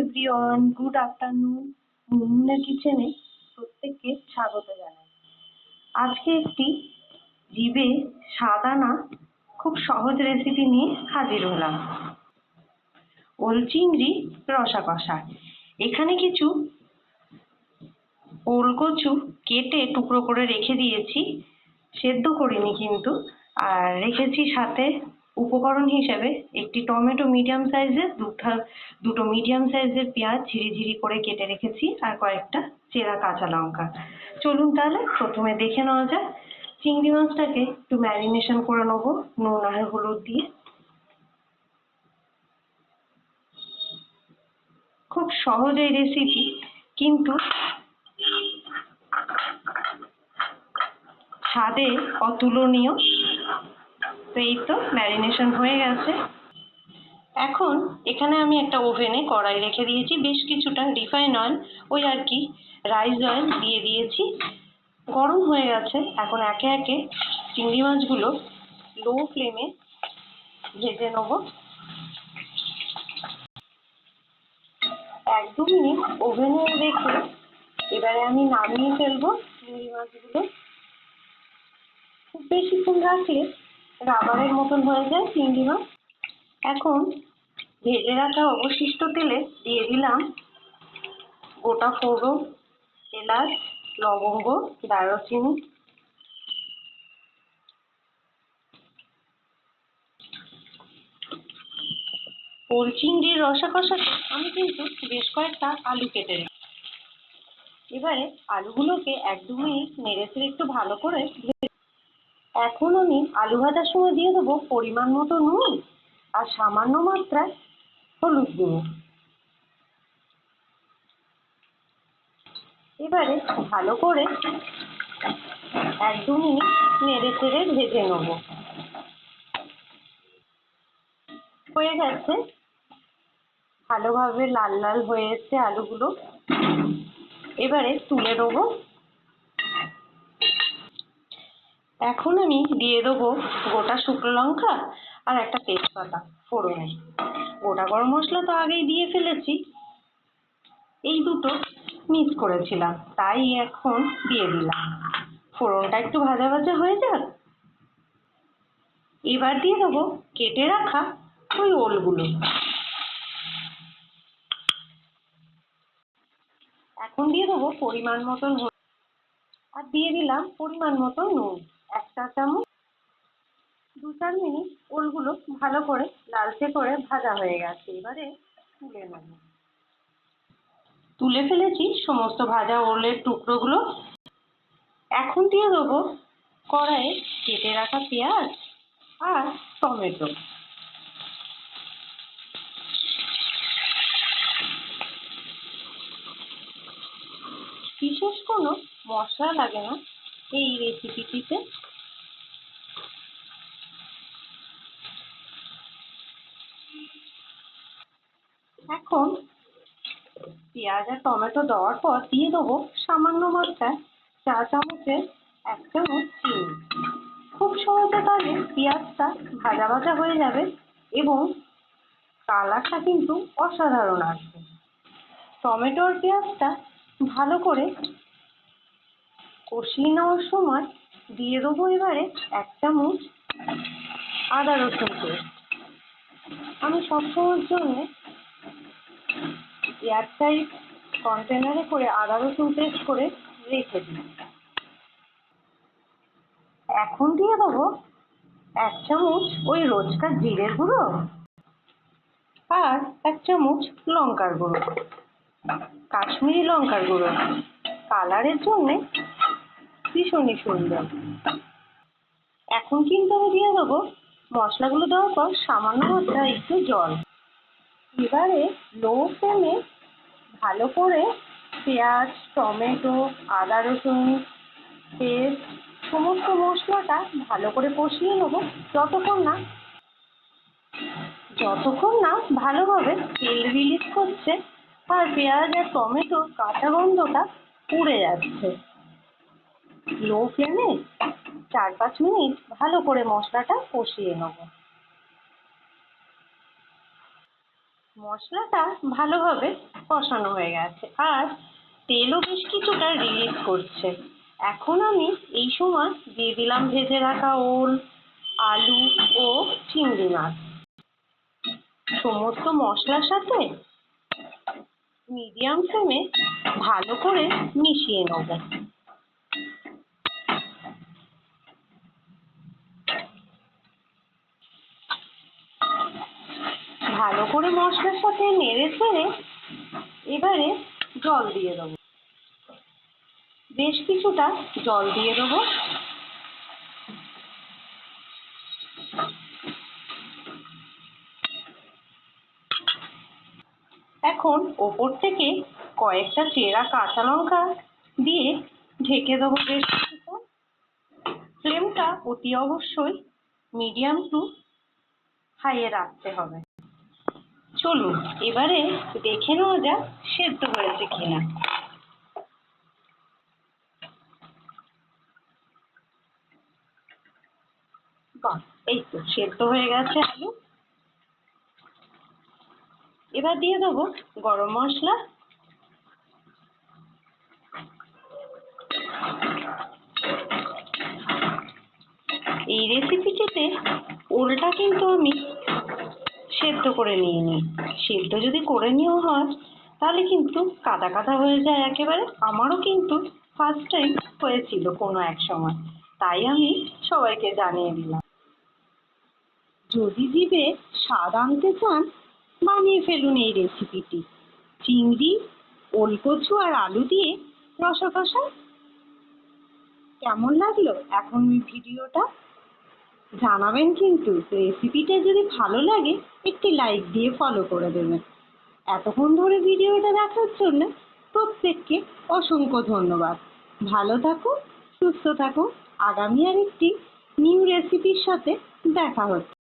Everyone good afternoon মুনমুনের কিচেনে প্রত্যেককে স্বাগত জানাই। আজকে একটি জিভে সাদানা খুব সহজ রেসিপি নিয়ে হাজির হলাম। ওল চিংড়ি রসা কষা এখানে কিছু ওল কচু কেটে টুকরো করে রেখে দিয়েছি। সেদ্ধ করিনি কিন্তু, আর রেখেছি সাথে উপকরণ হিসেবে একটি টমেটো মিডিয়াম সাইজের দুটা, দুটো মিডিয়াম সাইজের পেঁয়াজ ঝিরি ঝিরি করে কেটে রেখেছি আর কয়েকটা চেরা কাঁচা লঙ্কা। চলুন তাহলে প্রথমে দেখে নেওয়া যাক। চিংড়ি মাছটাকে একটু ম্যারিনেশন করে নেব, নুন আর হলুদ দিয়ে। খুব সহজ এই রেসিপি কিন্তু স্বাদে অতুলনীয়। তো এই তো ম্যারিনেশন হয়ে গেছে। এখন এখানে আমি একটা ওভেনে কড়াই রেখে দিয়েছি, বেশ কিছুটা রিফাইন অয়েল ওই আর কি রাইস অয়েল দিয়ে দিয়েছি। গরম হয়ে গেছে, এখন একে একে চিংড়ি মাছগুলো লো ফ্লেমে ভেজে নেব। এক দু মিনিট ওভেনে রেখে এবারে আমি নামিয়ে ফেলব চিংড়ি মাছগুলো। খুব বেশিক্ষণ রাখলে রাবারের মতন হয়ে যায় চিংড়ি মাছ এখন ভেজে রাখা অবশিষ্ট তেলে দিয়ে দিলাম গোটা ফোড়ন, এলাচ, লবঙ্গ, দারুচিনি। ওল চিংড়ির রসা আমি কিন্তু বেশ কয়েকটা আলু কেটে রেখেছি এবারে আলুগুলোকে এক দু মিনিট নেড়ে একটু ভালো করে এখন আমি আলু ভাজার সময় দিয়ে দেবো পরিমাণ মতো নুন আর সামান্য মাত্রায় হলুদ গুঁড়ো। এবারে ভালো করে এক দু মিনিট নেড়ে চেড়ে ভেজে নেব। হয়ে গেছে। ভালোভাবে লাল লাল হয়ে এসছে আলুগুলো। এবারে তুলে নেব এখন আমি দিয়ে দেবো গোটা শুকনো লঙ্কা আর একটা তেজপাতা ফোড়নে। গোটা গরম মশলা তো আগেই দিয়ে ফেলেছি। এই দুটো মিক্স করেছিলাম, তাই এখন দিয়ে দিলাম। ফোড়নটা একটু ভাজা ভাজা হয়ে যাক। এবার দিয়ে দেবো কেটে রাখা ওই ওলগুলো। এখন দিয়ে দেবো পরিমাণ মতন আর দিয়ে দিলাম পরিমাণ মতন নুন। এক চা চামচ, দু চার মিনিট ওলগুলো ভালো করে লালচে করে ভাজা হয়ে গেছে। এবারে তুলে নেব। তুলে ফেলেছি সমস্ত ভাজা ওলের টুকরোগুলো। এখন দিয়ে দেবো কড়াইয়ে কেটে রাখা পেঁয়াজ আর টমেটো। বিশেষ কোনো মশলা লাগে না এই রেসিপিটিতে এখন পেঁয়াজ আর টমেটো দেওয়ার পর দিয়ে দেবো সামান্য মাত্রায় চা চামচের এক চামচ চিনি। খুব সহজে তাহলে পেঁয়াজটা ভাজা ভাজা হয়ে যাবে এবং কালারটা কিন্তু অসাধারণ আসবে। টমেটো আর পেঁয়াজটা ভালো করে কষিয়ে নেওয়ার সময় দিয়ে দেবো এবারে এক চামচ আদা রসুন পেস্ট। আমি সবসময়ের জন্যে এয়ারটাইট কন্টেনারে করে আদা রসুন করে রেখে দিই এখন দিয়ে দেবো এক চামচ ওই রোজকার জিরের গুঁড়ো আর এক চামচ লঙ্কার গুঁড়ো, কাশ্মীরি লঙ্কার গুঁড়ো। কালারের জন্যে ভীষণই সুন্দর। এখন কিন্তু আমি দিয়ে দেবো মশলাগুলো দেওয়ার পর সামান্য মাত্রায় একটু জল। এবারে লো ফ্লেমে ভালো করে পেঁয়াজ, টমেটো, আদা রসুন পেস্ট সমস্ত মশলাটা ভালো করে কষিয়ে নেব যতক্ষণ না যতক্ষণ না ভালোভাবে তেল রিলিজ করছে আর পেঁয়াজ আর টমেটোর কাঁচা গন্ধটা পুড়ে যাচ্ছে। লো ফ্লেমে চার পাঁচ মিনিট ভালো করে মশলাটা কষিয়ে নেব। মশলাটা ভালোভাবে কষানো হয়ে গেছে। আর তেলও বেশ কিছুটা রিলিজ করছে। এখন আমি এই সময় দিয়ে দিলাম ভেজে রাখা ওল, আলু ও চিংড়ি মাছ। সমস্ত মশলার সাথে মিডিয়াম ফ্লেমে ভালো করে মিশিয়ে নেব। ভালো করে মশলার সাথে নেড়ে চেড়ে এবারে জল দিয়ে দেবো। বেশ কিছুটা জল দিয়ে দেবো। এখন ওপর থেকে কয়েকটা চেরা কাঁচা লঙ্কা দিয়ে ঢেকে দেবো বেশ কিছুক্ষণ ফ্লেমটা অতি অবশ্যই মিডিয়াম টু হাইয়ে রাখতে হবে। চলুন, এবারে দেখে নেওয়া যাক সেদ্ধ হয়েছে কিনা। এই তো সেদ্ধ হয়ে গেছে আলু। এবার দিয়ে দেবো গরম মশলা। এই রেসিপিটিতে ওলটা কিন্তু আমি সেদ্ধ করে নিয়ে নিই। সেদ্ধ যদি করে নেওয়া হয়, তাহলে কিন্তু কাদা কাদা হয়ে যায় একেবারে। আমারও কিন্তু ফার্স্ট টাইম হয়েছিল কোনো এক সময়। তাই আমি সবাইকে জানিয়ে দিলাম। যদি জিভে স্বাদ আনতে চান, বানিয়ে ফেলুন এই রেসিপিটি চিংড়ি, ওলকচু আর আলু দিয়ে রসকষা কেমন লাগল এখন ভিডিওটা? জানাবেন কিন্তু রেসিপিটা যদি ভালো লাগে, একটি লাইক দিয়ে ফলো করে দেবেন। এতক্ষণ ধরে ভিডিওটা দেখার জন্য প্রত্যেককে অসংখ্য ধন্যবাদ। ভালো থাকুন, সুস্থ থাকুন। আগামী আর একটি নিউ রেসিপির সাথে দেখা হচ্ছে।